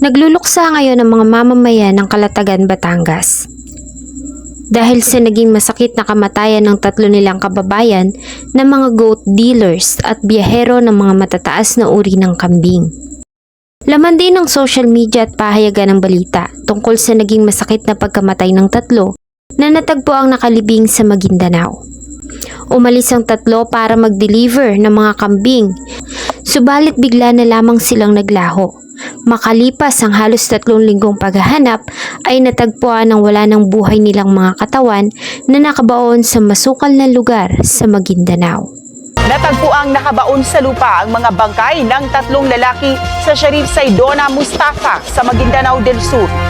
Nagluluksa ngayon ang mga mamamayan ng Kalatagan, Batangas. Dahil sa naging masakit na kamatayan ng tatlo nilang kababayan na mga goat dealers at biyahero ng mga matataas na uri ng kambing. Laman din ng social media at pahayagan ng balita tungkol sa naging masakit na pagkamatay ng tatlo na natagpo ang nakalibing sa Maguindanao. Umalis ang tatlo para mag-deliver ng mga kambing, subalit bigla na lamang silang naglaho. Makalipas ang halos tatlong linggong paghahanap ay natagpuan ng wala ng buhay nilang mga katawan na nakabaon sa masukal na lugar sa Maguindanao. Natagpo ang nakabaon sa lupa ang mga bangkay ng tatlong lalaki sa Sharif Saidona Mustafa sa Maguindanao del Sur.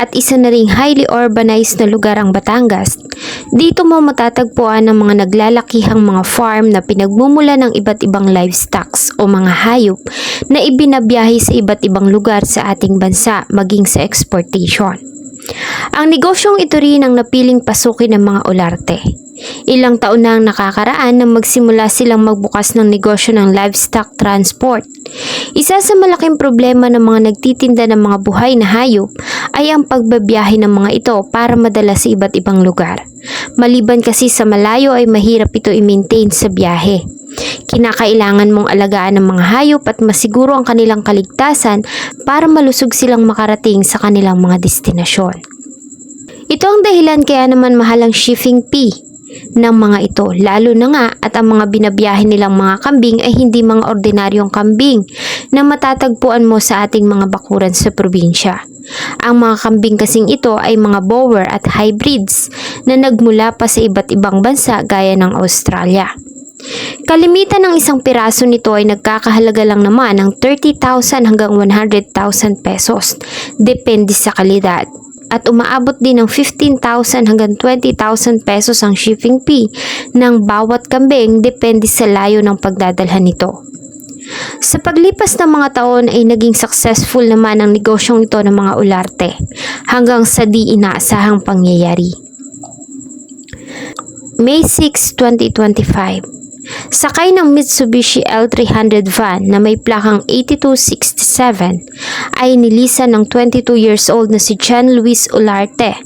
at isa na ring highly urbanized na lugar ang Batangas, dito mo matatagpuan ang mga naglalakihang mga farm na pinagmumula ng iba't ibang livestocks o mga hayop na ibinabiyahe sa iba't ibang lugar sa ating bansa maging sa exportation. Ang negosyong ito rin ang napiling pasukin ng mga olarte. Ilang taon na ang nakakaraan nang magsimula silang magbukas ng negosyo ng livestock transport. Isa sa malaking problema ng mga nagtitinda ng mga buhay na hayop ay ang pagbabiyahe ng mga ito para madala sa iba't ibang lugar. Maliban kasi sa malayo ay mahirap ito i-maintain sa biyahe. Kinakailangan mong alagaan ng mga hayop at masiguro ang kanilang kaligtasan para malusog silang makarating sa kanilang mga destinasyon. Ito ang dahilan kaya naman mahal ang shipping fee ng mga ito, lalo na nga at ang mga binabiyahe nilang mga kambing ay hindi mga ordinaryong kambing na matatagpuan mo sa ating mga bakuran sa probinsya. Ang mga kambing kasing ito ay mga bower at hybrids na nagmula pa sa iba't ibang bansa gaya ng Australia. Kalimitan ng isang piraso nito ay nagkakahalaga lang naman ng 30,000 hanggang 100,000 pesos, depende sa kalidad. At umaabot din ng 15,000 hanggang 20,000 pesos ang shipping fee ng bawat kambing depende sa layo ng pagdadalhan nito. Sa paglipas ng mga taon ay naging successful naman ang negosyong ito ng mga ularte hanggang sa di inaasahang pangyayari. May 6, 2025 Sakay ng Mitsubishi L300 van na may plakang 8267 ay nilisan ng 22 years old na si John Luis Olarte,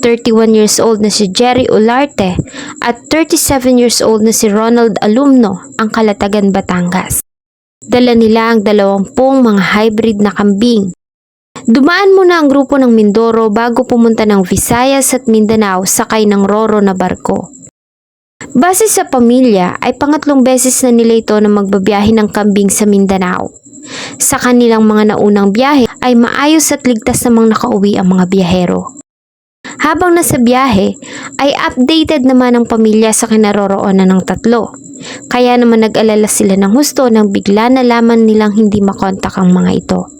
31 years old na si Jerry Olarte at 37 years old na si Ronald Alumno ang Kalatagan, Batangas. Dala nila ang dalawampung mga hybrid na kambing. Dumaan muna ang grupo ng Mindoro bago pumunta ng Visayas at Mindanao sakay ng Roro na barko. Base sa pamilya ay pangatlong beses na nila ito na magbabiyahe ng kambing sa Mindanao. Sa kanilang mga naunang biyahe ay maayos at ligtas namang nakauwi ang mga biyahero. Habang nasa biyahe ay updated naman ang pamilya sa kinaroroonan ng tatlo. Kaya naman nag-alala sila ng husto nang bigla na laman nilang hindi makontak ang mga ito.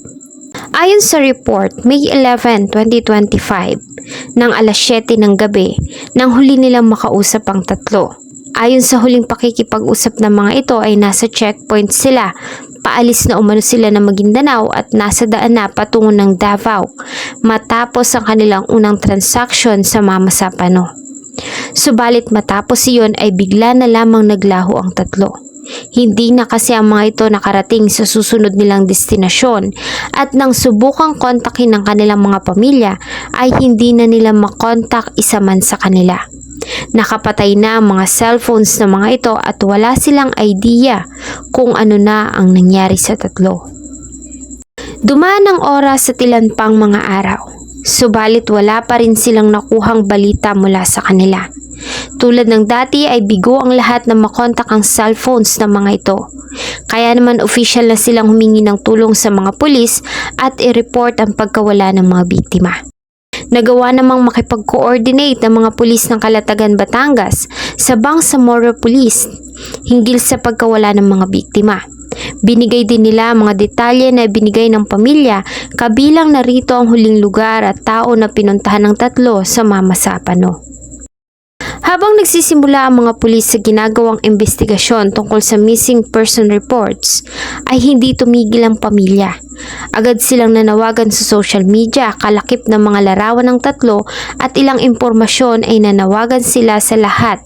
Ayon sa report, May 11, 2025, ng alas 7 ng gabi, nang huli nilang makausap ang tatlo. Ayon sa huling pakikipag-usap ng mga ito ay nasa checkpoint sila. Paalis na umano sila ng Maguindanao at nasa daan na patungo ng Davao matapos ang kanilang unang transaksyon sa Mama Sapano. Subalit matapos iyon ay bigla na lamang naglaho ang tatlo. Hindi na kasi ang mga ito nakarating sa susunod nilang destinasyon at nang subukang kontakin ng kanilang mga pamilya ay hindi na nila makontak isa man sa kanila. Nakapatay na ang mga cellphones ng mga ito at wala silang idea kung ano na ang nangyari sa tatlo. Dumaan ang oras sa ilan pang mga araw, subalit wala pa rin silang nakuhang balita mula sa kanila. Tulad ng dati ay bigo ang lahat na makontak ang cellphones ng mga ito. Kaya naman official na silang humingi ng tulong sa mga pulis at i-report ang pagkawala ng mga biktima. Nagawa namang makipag-coordinate ng mga pulis ng Kalatagan Batangas sa Bangsamoro Police hinggil sa pagkawala ng mga biktima. Binigay din nila mga detalye na binigay ng pamilya kabilang narito ang huling lugar at tao na pinuntahan ng tatlo sa Mama Sapano. Habang nagsisimula ang mga pulis sa ginagawang investigasyon tungkol sa missing person reports, ay hindi tumigil ang pamilya. Agad silang nanawagan sa social media kalakip ng mga larawan ng tatlo at ilang impormasyon ay nanawagan sila sa lahat.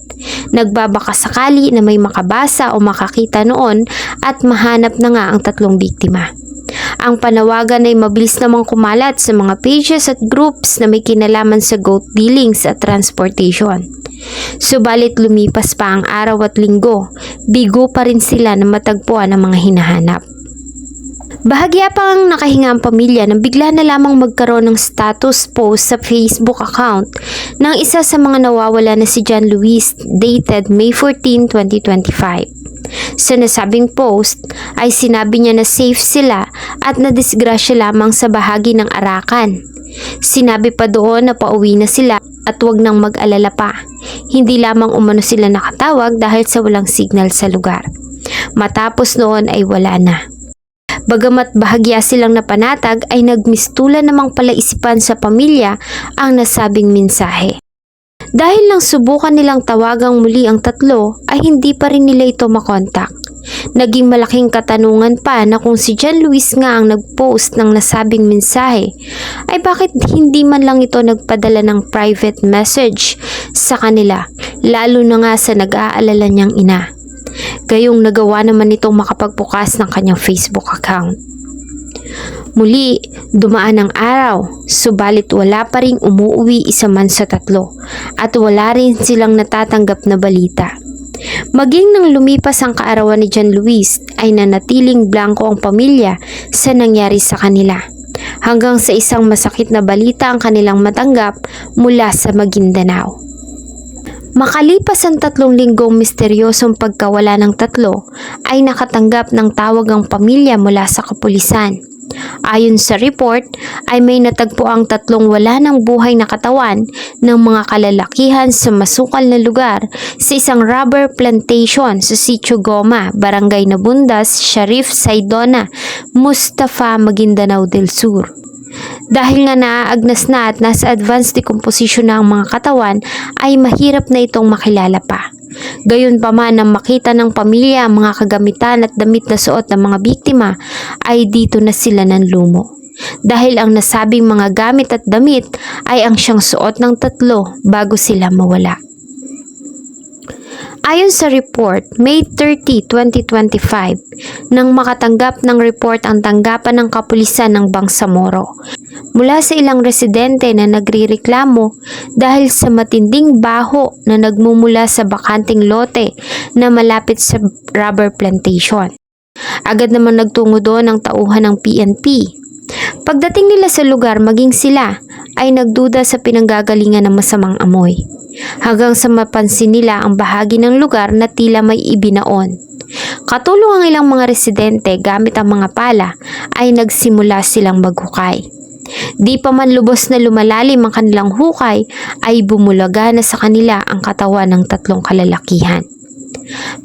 Nagbabaka sakali na may makabasa o makakita noon at mahanap na nga ang tatlong biktima. Ang panawagan ay mabilis namang kumalat sa mga pages at groups na may kinalaman sa goat dealings at transportation. Subalit lumipas pa ang araw at linggo, bigo pa rin sila na matagpuan ang mga hinahanap. Bahagya pa ang nakahinga ang pamilya nang bigla na lamang magkaroon ng status post sa Facebook account ng isa sa mga nawawala na si John Luis dated May 14, 2025. Sa nasabing post ay sinabi niya na safe sila at nadisgrasya lamang sa bahagi ng Arakan. Sinabi pa doon na pauwi na sila at wag nang mag-alala pa. Hindi lamang umano sila nakatawag dahil sa walang signal sa lugar. Matapos noon ay wala na. Bagamat bahagya silang napanatag ay nagmistulan namang palaisipan sa pamilya ang nasabing mensahe. Dahil lang subukan nilang tawagang muli ang tatlo ay hindi pa rin nila ito makontak. Naging malaking katanungan pa na kung si John Luis nga ang nag-post ng nasabing mensahe ay bakit hindi man lang ito nagpadala ng private message sa kanila lalo na nga sa nag-aalala niyang ina. Gayong nagawa naman itong makapagbukas ng kanyang Facebook account. Muli, dumaan ang araw, subalit wala pa ring umuwi isa man sa tatlo at wala rin silang natatanggap na balita. Maging nang lumipas ang kaarawan ni John Luis ay nanatiling blanco ang pamilya sa nangyari sa kanila. Hanggang sa isang masakit na balita ang kanilang matanggap mula sa Maguindanao. Makalipas ang tatlong linggong misteryosong pagkawala ng tatlo, ay nakatanggap ng tawag ang pamilya mula sa kapulisan. Ayon sa report, ay may natagpo ang tatlong wala ng buhay na katawan ng mga kalalakihan sa masukal na lugar sa isang rubber plantation sa Sitio Goma, Barangay Nabundas, Sharif Saidona, Mustafa, Maguindanao del Sur. Dahil nga naaagnas na at nasa advanced decomposition na ang mga katawan, ay mahirap na itong makilala pa. Gayon pa man nang makita ng pamilya ang mga kagamitan at damit na suot ng mga biktima, ay dito na sila ng lumo. Dahil ang nasabing mga gamit at damit ay ang siyang suot ng tatlo bago sila mawala. Ayon sa report, May 30, 2025, nang makatanggap ng report ang tanggapan ng kapulisan ng Bangsamoro mula sa ilang residente na nagrireklamo dahil sa matinding baho na nagmumula sa bakanting lote na malapit sa rubber plantation. Agad naman nagtungo doon ang tauhan ng PNP. Pagdating nila sa lugar maging sila ay nagduda sa pinanggagalingan ng masamang amoy hanggang sa mapansin nila ang bahagi ng lugar na tila may ibinaon. Katulong ang ilang mga residente gamit ang mga pala ay nagsimula silang maghukay. Di pa man lubos na lumalalim ang kanilang hukay ay bumulaga na sa kanila ang katawan ng tatlong kalalakihan.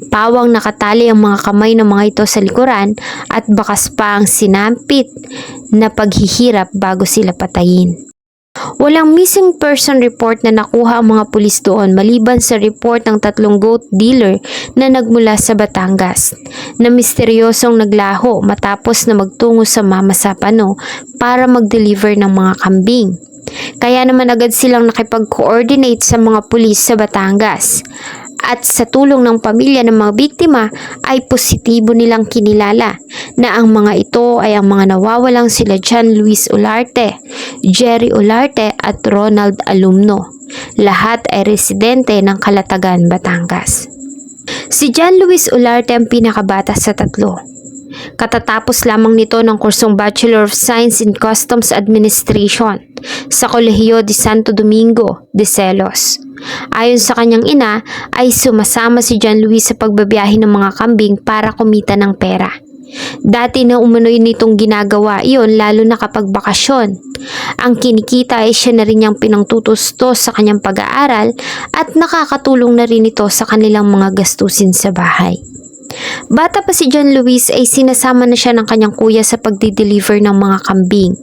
Pawang nakatali ang mga kamay ng mga ito sa likuran at bakas pa ang sinampit na paghihirap bago sila patayin. Walang missing person report na nakuha ang mga pulis doon maliban sa report ng tatlong goat dealer na nagmula sa Batangas na misteryosong naglaho matapos na magtungo sa Mama Sapano para mag-deliver ng mga kambing. Kaya naman agad silang nakipag-coordinate sa mga pulis sa Batangas at sa tulong ng pamilya ng mga biktima ay positibo nilang kinilala na ang mga ito ay ang mga nawawalang sila John Luis Olarte, Jerry Olarte at Ronald Alumno. Lahat ay residente ng Kalatagan, Batangas. Si John Luis Olarte ang pinakabata sa tatlo. Katatapos lamang nito ng kursong Bachelor of Science in Customs Administration sa Kolehiyo de Santo Domingo de Celos. Ayon sa kanyang ina, ay sumasama si John Luis sa pagbabiyahe ng mga kambing para kumita ng pera. Dati na umunoy nitong ginagawa iyon lalo na kapag bakasyon. Ang kinikita ay siya na rin niyang pinangtutustos sa kanyang pag-aaral at nakakatulong na rin ito sa kanilang mga gastusin sa bahay. Bata pa si John Luis ay sinasama na siya ng kanyang kuya sa pagdi-deliver ng mga kambing.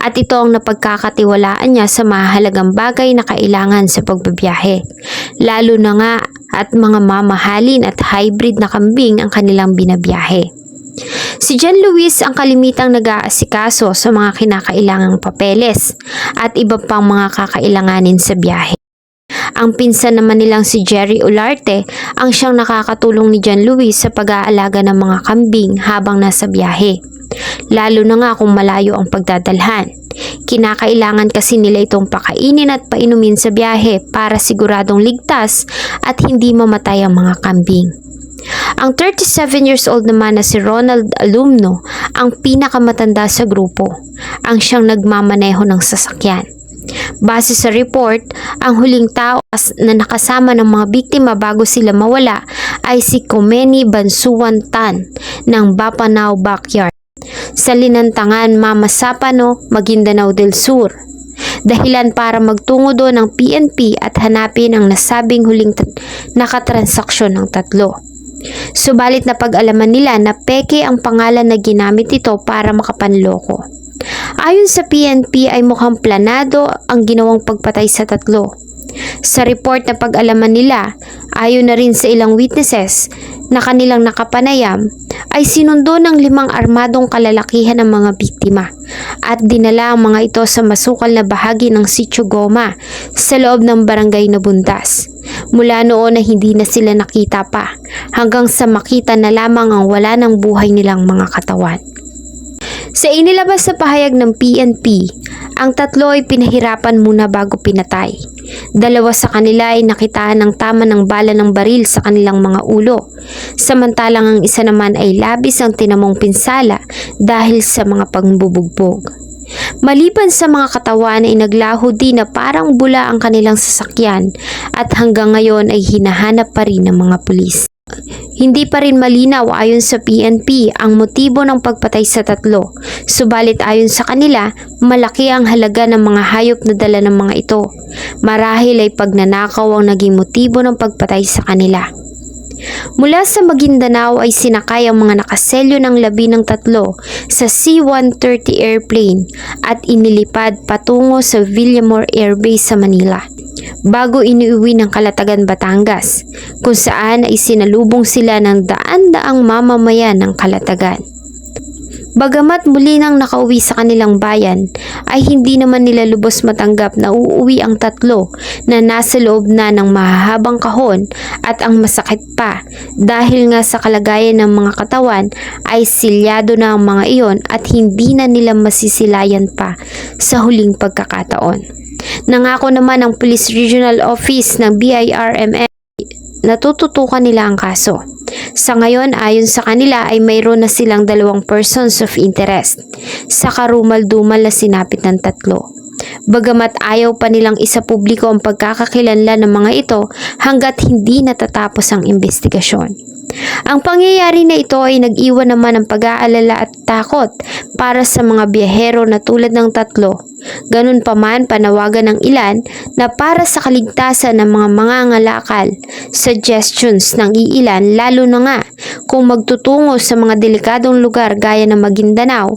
At ito ang napagkakatiwalaan niya sa mahalagang bagay na kailangan sa pagbabiyahe. Lalo na nga at mga mamahalin at hybrid na kambing ang kanilang binabiyahe. Si John Luis ang kalimitang nag-aasikaso sa mga kinakailangang papeles at iba pang mga kakailanganin sa biyahe. Ang pinsan naman nilang si Jerry Olarte ang siyang nakakatulong ni John Luis sa pag-aalaga ng mga kambing habang nasa biyahe. Lalo na nga kung malayo ang pagdadalhan. Kinakailangan kasi nila itong pakainin at painumin sa biyahe para siguradong ligtas at hindi mamatay ang mga kambing. Ang 37 years old naman na si Ronald Alumno ang pinakamatanda sa grupo. Ang siyang nagmamaneho ng sasakyan. Base sa report, ang huling tao na nakasama ng mga biktima bago sila mawala ay si Komeni Bansuan Tan ng Bapanao Backyard sa Linantangan, Mama Sapano, Maguindanao del Sur. Dahilan para magtungo doon ng PNP at hanapin ang nasabing huling nakatransaksyon ng tatlo. Subalit na pag-alaman nila na peke ang pangalan na ginamit ito para makapanloko. Ayon sa PNP ay mukhang planado ang ginawang pagpatay sa tatlo. Sa report na pag-alaman nila, ayon na rin sa ilang witnesses na kanilang nakapanayam, ay sinundo ng limang armadong kalalakihan ng mga biktima at dinala ang mga ito sa masukal na bahagi ng Sitio Goma sa loob ng barangay na Bundas. Mula noon na hindi na sila nakita pa hanggang sa makita na lamang ang wala ng buhay nilang mga katawan. Sa inilabas sa pahayag ng PNP, ang tatlo ay pinahirapan muna bago pinatay. Dalawa sa kanila ay nakitaan ng tama ng bala ng baril sa kanilang mga ulo, samantalang ang isa naman ay labis ang tinamong pinsala dahil sa mga pangbubugbog. Maliban sa mga katawan ay naglaho din na parang bula ang kanilang sasakyan at hanggang ngayon ay hinahanap pa rin ng mga pulis. Hindi pa rin malinaw ayon sa PNP ang motibo ng pagpatay sa tatlo. Subalit ayon sa kanila, malaki ang halaga ng mga hayop na dala ng mga ito. Marahil ay pagnanakaw ang naging motibo ng pagpatay sa kanila. Mula sa Maguindanao ay sinakay ang mga nakaselyo ng labi ng tatlo sa C-130 airplane at inilipad patungo sa Villamor Air Base sa Manila bago iniuwi ng Kalatagan, Batangas, kung saan ay sinalubong sila ng daan-daang mamamayan ng Kalatagan. Bagamat muli nang nakauwi sa kanilang bayan, ay hindi naman nila lubos matanggap na uuwi ang tatlo na nasa loob na ng mahahabang kahon at ang masakit pa dahil nga sa kalagayan ng mga katawan ay silyado na ang mga iyon at hindi na nila masisilayan pa sa huling pagkakataon. Nangako naman ang Police Regional Office ng BIRMM natututukan nila ang kaso. Sa ngayon, ayon sa kanila ay mayroon na silang dalawang persons of interest sa karumal-dumal na sinapit ng tatlo. Bagamat ayaw pa nilang isa publiko ang pagkakakilanlan ng mga ito hanggat hindi natatapos ang investigasyon. Ang pangyayari na ito ay nag-iwan naman ng pag-aalala at takot para sa mga biyahero na tulad ng tatlo. Ganun pa man panawagan ng ilan na para sa kaligtasan ng mga mangangalakal, suggestions ng iilan lalo na nga kung magtutungo sa mga delikadong lugar gaya ng Maguindanao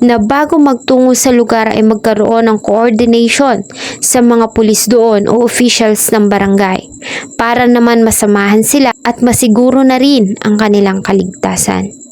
na bago magtungo sa lugar ay magkaroon ng coordination sa mga pulis doon o officials ng barangay para naman masamahan sila at masiguro na rin ang kanilang kaligtasan.